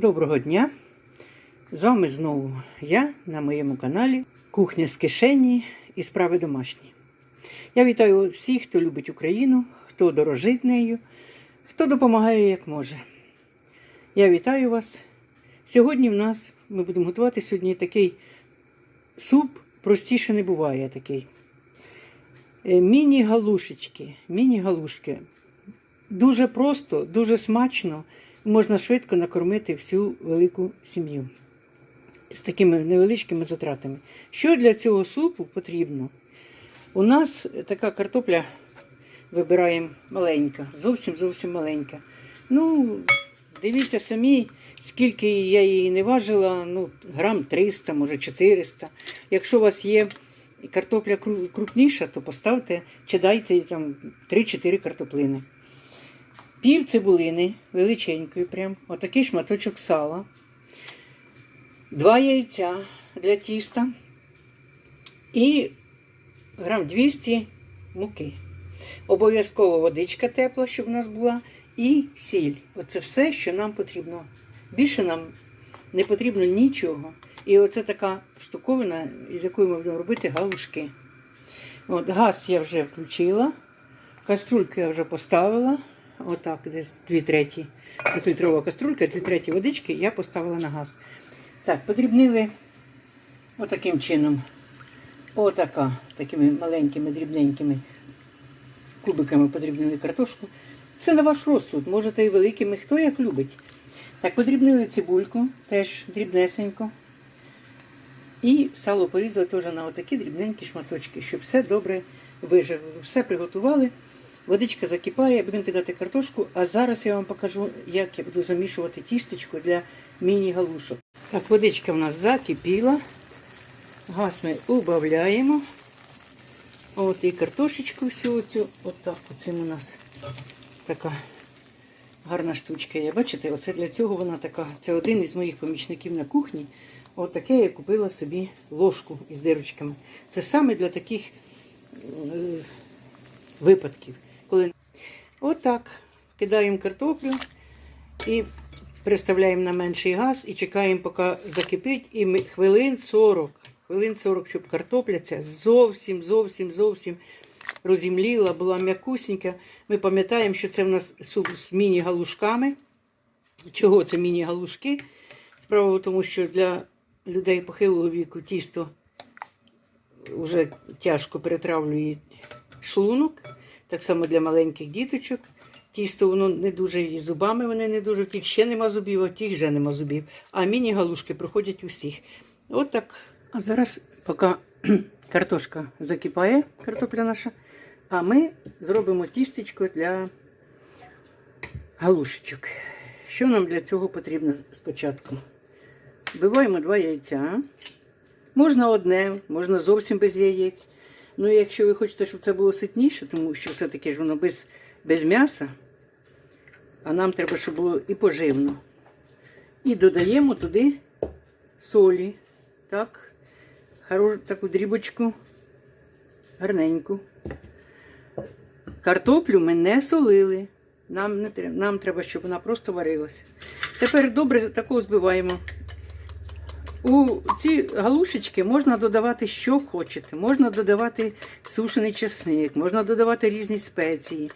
Доброго дня! З вами знову я на моєму каналі Кухня з кишені і справи домашні. Я вітаю всіх, хто любить Україну, хто дорожить нею, хто допомагає як може. Я вітаю вас. Сьогодні в нас ми будемо готувати сьогодні такий суп, простіше не буває такий. Е, Міні-галушечки. Міні-галушки. Дуже просто, дуже смачно. Можна швидко накормити всю велику сім'ю з такими невеличкими затратами. Що для цього супу потрібно? У нас така картопля вибираємо маленька, зовсім зовсім маленька. Ну, дивіться самі, скільки я її не важила, ну, грам 300, може 400. Якщо у вас є картопля крупніша, то поставте чи дайте там 3-4 картоплини. Пів цибулини величенької, прям, отакий шматочок сала, два яйця для тіста і грам 200 муки. Обов'язково водичка тепла, щоб у нас була, і сіль. Оце все, що нам потрібно. Більше нам не потрібно нічого. І оце така штуковина, з якою ми будемо робити галушки. От, газ я вже включила, каструльку я вже поставила. Отак, десь дві треті літрова каструлька, дві треті водички я поставила на газ. Так, подрібнили отаким чином. Отака, такими маленькими, дрібненькими кубиками подрібнили картошку. Це на ваш розсуд, можете і великими, хто як любить. Так, подрібнили цибульку, теж дрібнесенько. І сало порізали теж на отакі дрібненькі шматочки, щоб все добре вижарили. Все приготували. Водичка закипає, будемо кидати картошку, а зараз я вам покажу, як я буду замішувати тістечко для міні-галушок. Так, водичка в нас закипіла. Газ ми убавляємо. От і картошечку всю цю, отак, оцим у нас така гарна штучка. є. Бачите, оце для цього вона така. Це один із моїх помічників на кухні. От таке я купила собі ложку із дирочками. Це саме для таких е, випадків. Отак кидаємо картоплю і переставляємо на менший газ і чекаємо, поки закипить, і ми хвилин 40, хвилин 40, щоб картопля ця зовсім, зовсім, зовсім розімліла, була м'якусенька. Ми пам'ятаємо, що це в нас суп з міні-галушками. Чого це міні-галушки? Справа в тому, що для людей похилого віку тісто вже тяжко перетравлює шлунок. Так само для маленьких діточок. Тісто воно не дуже і зубами вони не дуже. Тих ще нема зубів, а тих вже нема зубів. А міні-галушки проходять усіх. От так. А зараз, поки картошка закипає, картопля наша, а ми зробимо тістечко для галушечок. Що нам для цього потрібно спочатку? Вбиваємо два яйця. Можна одне, можна зовсім без яєць. Ну, якщо ви хочете, щоб це було ситніше, тому що все-таки ж воно без, без м'яса, а нам треба, щоб було і поживно. І додаємо туди солі. Так, хорошу таку дрібочку, гарненьку. Картоплю ми не солили. Нам, не, нам треба, щоб вона просто варилася. Тепер добре таку збиваємо. У ці галушечки можна додавати, що хочете. Можна додавати сушений чесник, можна додавати різні спеції.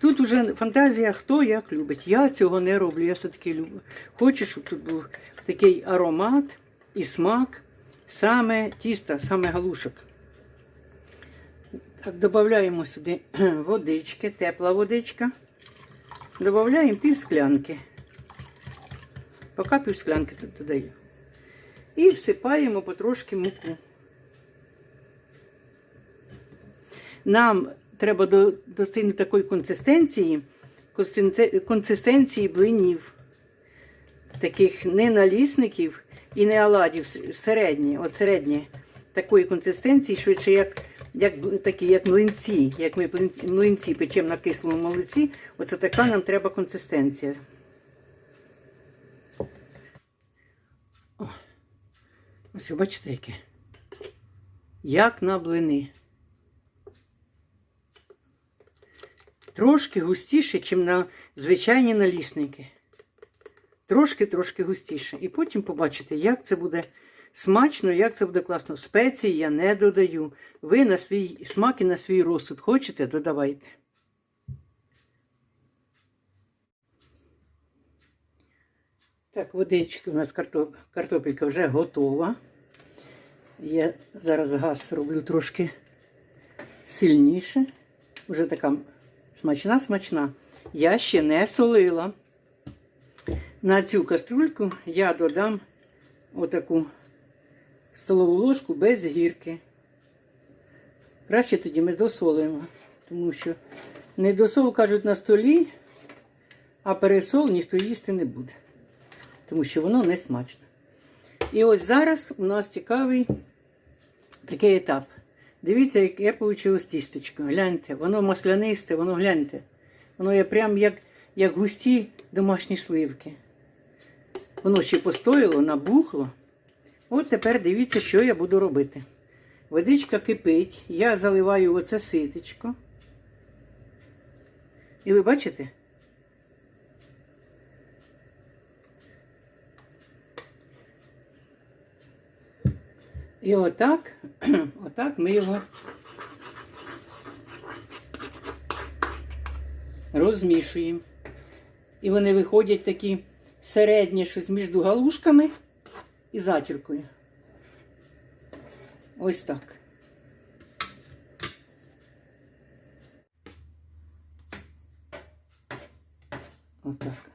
Тут уже фантазія, хто як любить. Я цього не роблю. Я все-таки люблю. Хочу, щоб тут був такий аромат і смак саме тіста, саме галушок. Так, додаємо сюди водички, тепла водичка. Додаємо пів склянки. Поки пів склянки тут додаю. І всипаємо потрошки муку. Нам треба достигнути такої консистенції, консистенції блинів, таких не налісників і не оладів, середні, от середні такої консистенції, швидше, як, як, такі, як млинці, як ми млинці печемо на кислому молоці, оце така нам треба консистенція. Ось бачите яке. Як на блини. Трошки густіше, ніж на звичайні налісники. трошки-трошки густіше. І потім побачите, як це буде смачно, як це буде класно. Спеції я не додаю. Ви на свій смак і на свій розсуд хочете, додавайте. Так, водичка у нас картоп... картопелька вже готова. Я зараз газ роблю трошки сильніше. Вже така смачна, смачна. Я ще не солила. На цю каструльку я додам отаку столову ложку без гірки. Краще тоді ми досолимо, тому що недосол, кажуть, на столі, а пересол ніхто їсти не буде, тому що воно не смачне. І ось зараз у нас цікавий такий етап. Дивіться, яке вийшло тістечко. Гляньте, воно маслянисте, воно гляньте. Воно є прям як, як густі домашні сливки. Воно ще постояло, набухло. От тепер дивіться, що я буду робити. Водичка кипить, я заливаю оце ситечко. І ви бачите? І отак, отак ми його розмішуємо. І вони виходять такі середні щось між галушками і затіркою. Ось так. Отак.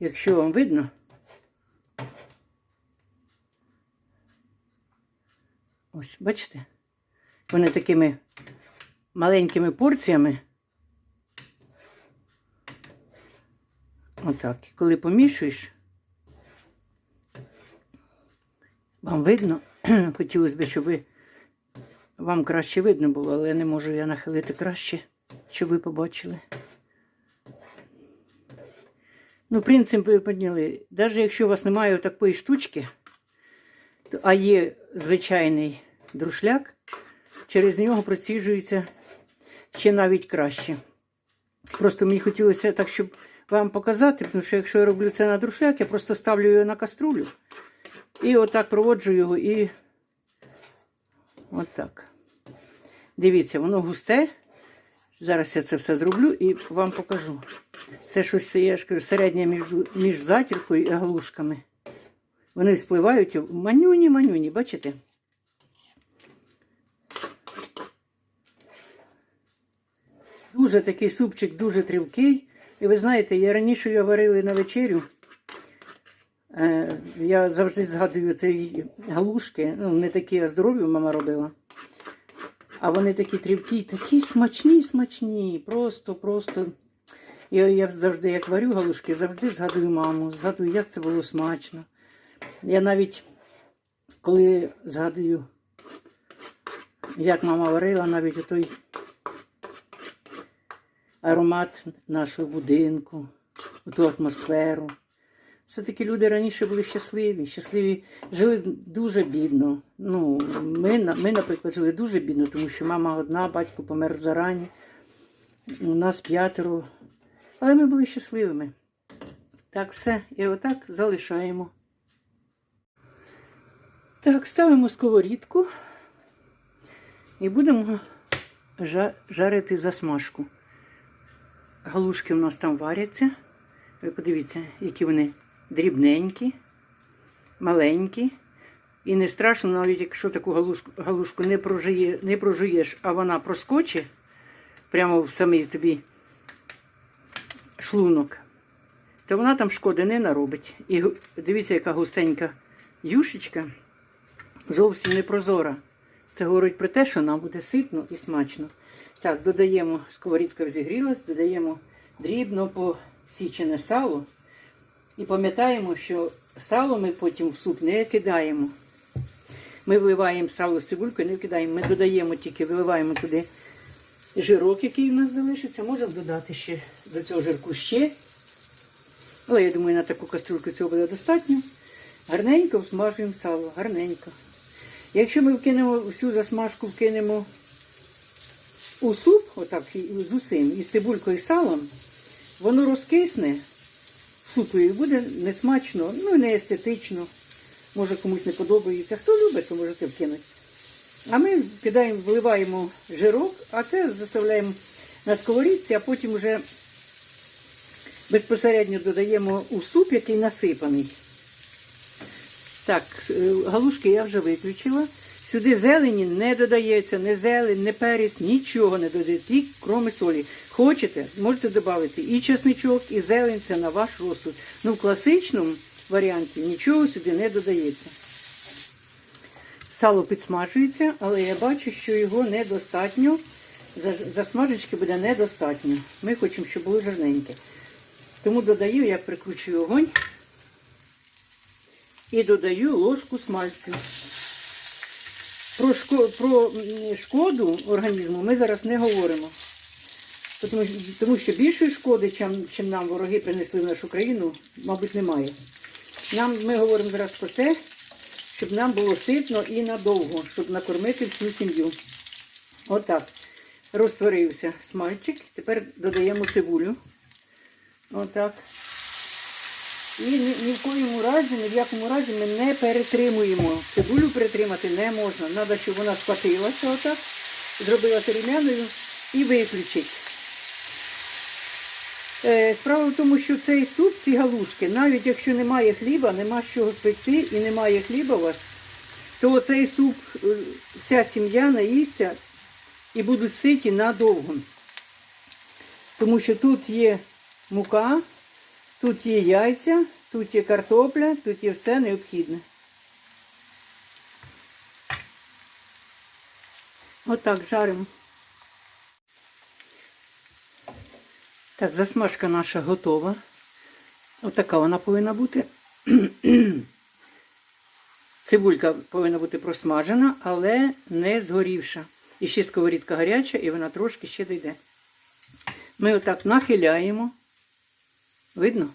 Якщо вам видно, ось, бачите, вони такими маленькими порціями. Отак. І коли помішуєш, вам видно, хотілося б, щоб ви, вам краще видно було, але не можу я нахилити краще, щоб ви побачили. Ну, принцип ви підняли. Навіть якщо у вас немає такої штучки, то, а є звичайний друшляк, через нього проціжується ще навіть краще. Просто мені хотілося так, щоб вам показати, тому що якщо я роблю це на друшляк, я просто ставлю його на каструлю і отак проводжу його і отак. Дивіться, воно густе. Зараз я це все зроблю і вам покажу. Це щось я ж кажу, середнє між, між затіркою і галушками. Вони спливають в манюні, манюні, бачите? Дуже такий супчик, дуже тривкий. І ви знаєте, я раніше його варили на вечерю. Е, я завжди згадую ці галушки. Ну, не такі а здорові мама робила. А вони такі трівкі, такі смачні, смачні. Просто, просто. Я, я завжди, як варю галушки, завжди згадую маму, згадую, як це було смачно. Я навіть, коли згадую, як мама варила, навіть той аромат нашого будинку, ту атмосферу. Все-таки люди раніше були щасливі, щасливі, жили дуже бідно. Ну, Ми, ми, наприклад, жили дуже бідно, тому що мама одна, батько помер зарані, у нас п'ятеро. Але ми були щасливими. Так, все. І отак залишаємо. Так, ставимо сковорідку і будемо жарити засмажку. Галушки у нас там варяться. Ви подивіться, які вони дрібненькі, маленькі. І не страшно, навіть якщо таку галушку галушку не прожує, не прожуєш, а вона проскочить прямо в самий тобі шлунок, то вона там шкоди не наробить. І дивіться, яка густенька юшечка, зовсім не прозора. Це говорить про те, що нам буде ситно і смачно. Так, додаємо, сковорідка розігрілась, додаємо дрібно посічене сало. І пам'ятаємо, що сало ми потім в суп не кидаємо. Ми вливаємо сало з цибулькою, не кидаємо. Ми додаємо тільки, виливаємо туди жирок, який в нас залишиться. Можемо додати ще до цього жирку ще. Але я думаю, на таку каструльку цього буде достатньо. Гарненько всмажуємо сало, гарненько. Якщо ми вкинемо всю засмажку, вкинемо у суп, отак і- з усім, із цибулькою і салом, воно розкисне в супі і буде несмачно, ну не естетично. Може комусь не подобається. Хто любить, то можете вкинути. А ми кидаємо, вливаємо жирок, а це заставляємо на сковорідці, а потім вже безпосередньо додаємо у суп, який насипаний. Так, е, галушки я вже виключила. Сюди зелені не додається, не зелень, не перець, нічого не додається, тільки крім солі. Хочете, можете додати і чесничок, і зелень, це на ваш розсуд. Ну, в класичному варіанті нічого сюди не додається. Сало підсмажується, але я бачу, що його недостатньо. Засмажечки буде недостатньо. Ми хочемо, щоб було жирненьке. Тому додаю, я прикручую огонь і додаю ложку смальцю. Про, шко, про шкоду організму ми зараз не говоримо. Тому, тому що більшої шкоди, чим, чим нам вороги принесли в нашу країну, мабуть, немає. Нам, ми говоримо зараз про те, щоб нам було ситно і надовго, щоб накормити всю сім'ю. Отак. Розтворився смальчик. Тепер додаємо цибулю. Отак. І ні, ні в коєму разі, ні в якому разі ми не перетримуємо. Цибулю перетримати не можна. Треба, щоб вона схватилася отак, зробилася румяною і виключить. Е, Справа в тому, що цей суп, ці галушки, навіть якщо немає хліба, нема з чого спекти і немає хліба у вас, то цей суп е, вся сім'я наїсться і будуть ситі надовго. Тому що тут є мука, тут є яйця, тут є картопля, тут є все необхідне. Отак жаримо. Так, засмажка наша готова. Отака вона повинна бути. Цибулька повинна бути просмажена, але не згорівша. І ще сковорідка гаряча, і вона трошки ще дійде. Ми отак нахиляємо. Видно?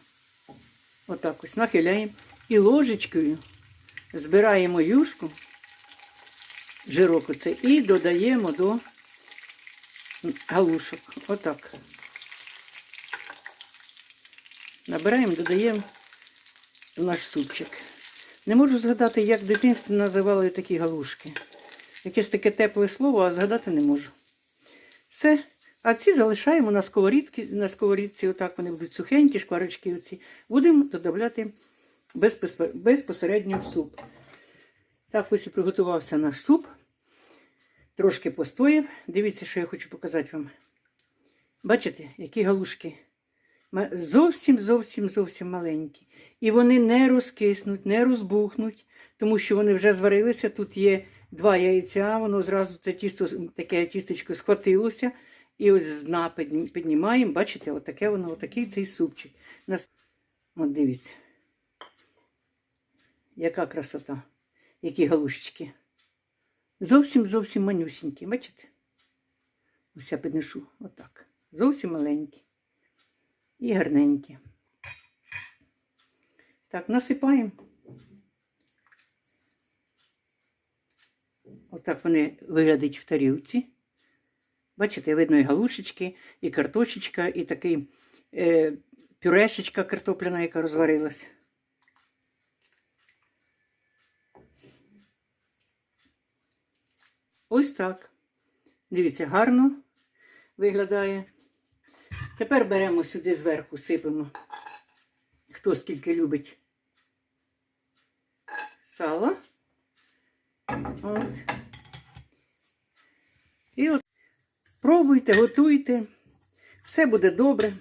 Отак ось нахиляємо. І ложечкою збираємо юшку, жирок оце, і додаємо до галушок. Отак. Набираємо, додаємо в наш супчик. Не можу згадати, як в дитинстві називали такі галушки. Якесь таке тепле слово, а згадати не можу. Все. А ці залишаємо на сковорідці, на сковорідці, отак вони будуть сухенькі, шкварочки оці. Будемо додавати безпосередньо в суп. Так ось і приготувався наш суп. Трошки постояв. Дивіться, що я хочу показати вам. Бачите, які галушки? Зовсім, зовсім, зовсім маленькі. І вони не розкиснуть, не розбухнуть, тому що вони вже зварилися. Тут є два яйця, воно зразу це тісто, таке тістечко схватилося. І ось з дна піднімаємо, бачите, отаке воно, отакий цей супчик. От дивіться. Яка красота, які галушечки. Зовсім зовсім манюсінькі, бачите? Ось я піднесу отак. Зовсім маленькі і гарненькі. Так, насипаємо. Отак вони виглядають в тарілці. Бачите, видно і галушечки, і картошечка, і такий е, пюрешечка картопляна, яка розварилась. Ось так. Дивіться, гарно виглядає. Тепер беремо сюди зверху, сипемо. Хто скільки любить сала. От. І от пробуйте, готуйте. Все буде добре.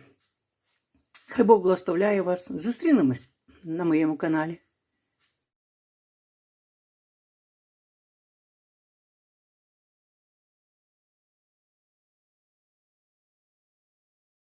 Хай Бог благословляє вас. Зустрінемось на моєму каналі.